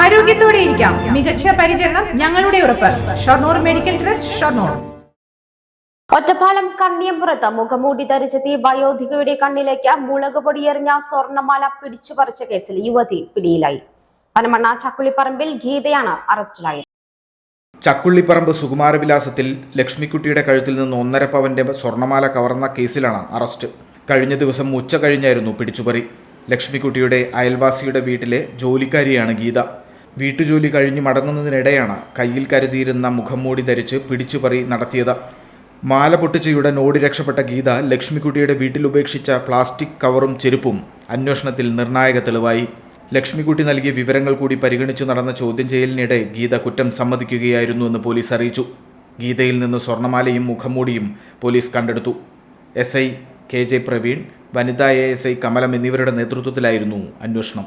ആരോഗ്യത്തോടെ ഇരിക്കാം. മികച്ച പരിചരണം ഞങ്ങളുടെ ഉറപ്പ്. Shoranur medical trust Shoranur. Ottapalam കണ്ണിയമ്പുറത്ത് മുഖമൂടി ധരിച്ചെത്തിയ വയോധികയുടെ കണ്ണിലേക്ക് മുളക് പൊടിയെറിഞ്ഞ സ്വർണമാല പിടിച്ചുപറിച്ച കേസിൽ യുവതി പിടിയിലായി. പനമണ്ണ ചക്കുളിപ്പറമ്പിൽ ഗീതയാണ് അറസ്റ്റിലായത്. ചക്കുള്ളിപ്പറമ്പ് സുകുമാരവിലാസത്തിൽ ലക്ഷ്മിക്കുട്ടിയുടെ കഴുത്തിൽ നിന്ന് ഒന്നര പവന്റെ സ്വർണമാല കവർന്ന കേസിലാണ് അറസ്റ്റ്. കഴിഞ്ഞ ദിവസം ഉച്ച കഴിഞ്ഞായിരുന്നു പിടിച്ചുപറി. ലക്ഷ്മിക്കുട്ടിയുടെ അയൽവാസിയുടെ വീട്ടിലെ ജോലിക്കാരിയാണ് ഗീത. വീട്ടുജോലി കഴിഞ്ഞ് മടങ്ങുന്നതിനിടെയാണ് കയ്യിൽ കരുതിയിരുന്ന മുഖംമൂടി ധരിച്ച് പിടിച്ചുപറി നടത്തിയത്. മാല പൊട്ടിച്ചയുടൻ ഓടി രക്ഷപ്പെട്ട ഗീത ലക്ഷ്മിക്കുട്ടിയുടെ വീട്ടിൽ ഉപേക്ഷിച്ച പ്ലാസ്റ്റിക് കവറും ചെരുപ്പും അന്വേഷണത്തിൽ നിർണായക തെളിവായി. ലക്ഷ്മിക്കുട്ടി നൽകിയ വിവരങ്ങൾ കൂടി പരിഗണിച്ചു നടന്ന ചോദ്യം ചെയ്യലിനിടെ ഗീത കുറ്റം സമ്മതിക്കുകയായിരുന്നുവെന്ന് പോലീസ് അറിയിച്ചു. ഗീതയിൽ നിന്ന് സ്വർണമാലയും മുഖംമൂടിയും പോലീസ് കണ്ടെടുത്തു. S I K J Praveen വനിതാ എ എസ് ഐ കമലം എന്നിവരുടെ നേതൃത്വത്തിലായിരുന്നു അന്വേഷണം.